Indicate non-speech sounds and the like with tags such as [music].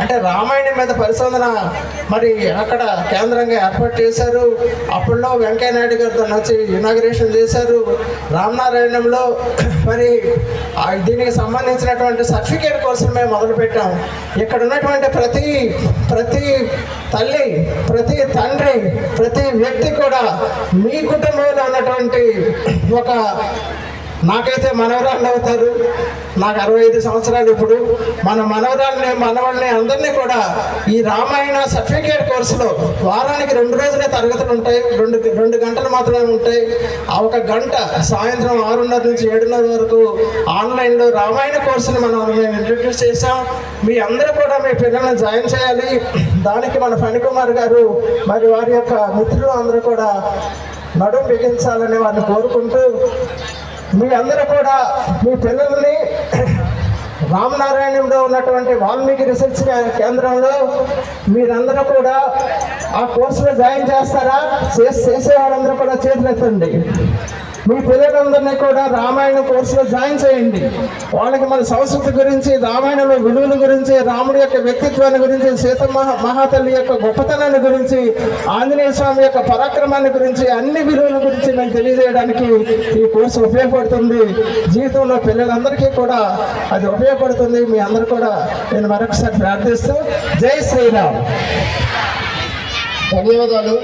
అంటే రామాయణం మీద పరిశోధన మరి అక్కడ కేంద్రంగా ఏర్పాటు చేశారు. అప్పుడులో వెంకయ్య నాయుడు గారితో వచ్చి ఇనాగ్రేషన్ చేశారు. రామనారాయణంలో మరి దీనికి సంబంధించినటువంటి సర్టిఫికేట్ కోసం మేము మొదలుపెట్టాం ఇక్కడ ఉన్నటువంటి ప్రతి ప్రతి తల్లి ప్రతి తండ్రి ప్రతి వ్యక్తి కూడా మీ కుటుంబంలో ఉన్నటువంటి ఒక నాకైతే మనవరాళ్ళు అవుతారు. నాకు అరవై ఐదు సంవత్సరాలు ఇప్పుడు. మన మనవరాల్ని మనవాళ్ళని అందరినీ కూడా ఈ రామాయణ సర్టిఫికేట్ కోర్సులో వారానికి రెండు రోజులే తరగతులు ఉంటాయి. రెండు రెండు గంటలు మాత్రమే ఉంటాయి. ఆ ఒక గంట సాయంత్రం ఆరున్నర నుంచి ఏడున్నర వరకు ఆన్లైన్లో రామాయణ కోర్సుని మనం మేము ఇంట్రడ్యూస్ చేసాం మీ అందరూ కూడా మీ పిల్లల్ని జాయిన్ చేయాలి. దానికి మన ఫణికుమార్ గారు మరి వారి యొక్క మిత్రులు అందరూ కూడా నడుం బిగించాలని వారిని కోరుకుంటూ మీ అందరూ కూడా మీ పిల్లల్ని [coughs] రామనారాయణంలో ఉన్నటువంటి వాల్మీకి రీసెర్చ్ కేంద్రంలో మీరందరూ కూడా ఆ కోర్సులో జాయిన్ చేస్తారా? చేసి చేసే వాళ్ళందరూ కూడా చేతులెత్తండి. మీ పిల్లలందరినీ కూడా రామాయణ కోర్సులో జాయిన్ చేయండి. వాళ్ళకి మన సంస్కృతి గురించి రామాయణంలో విలువల గురించి రాముడి యొక్క వ్యక్తిత్వాన్ని గురించి సీతమ్మ మహాతల్లి యొక్క గొప్పతనాన్ని గురించి ఆంజనేయ స్వామి యొక్క పరాక్రమాన్ని గురించి అన్ని విలువల గురించి మేము తెలియజేయడానికి ఈ కోర్సు ఉపయోగపడుతుంది. జీవితంలో పిల్లలందరికీ కూడా అది ఉపయోగపడుతుంది. మీ అందరూ కూడా నేను మరొకసారి ప్రార్థిస్తూ జై శ్రీరామ్. ధన్యవాదాలు.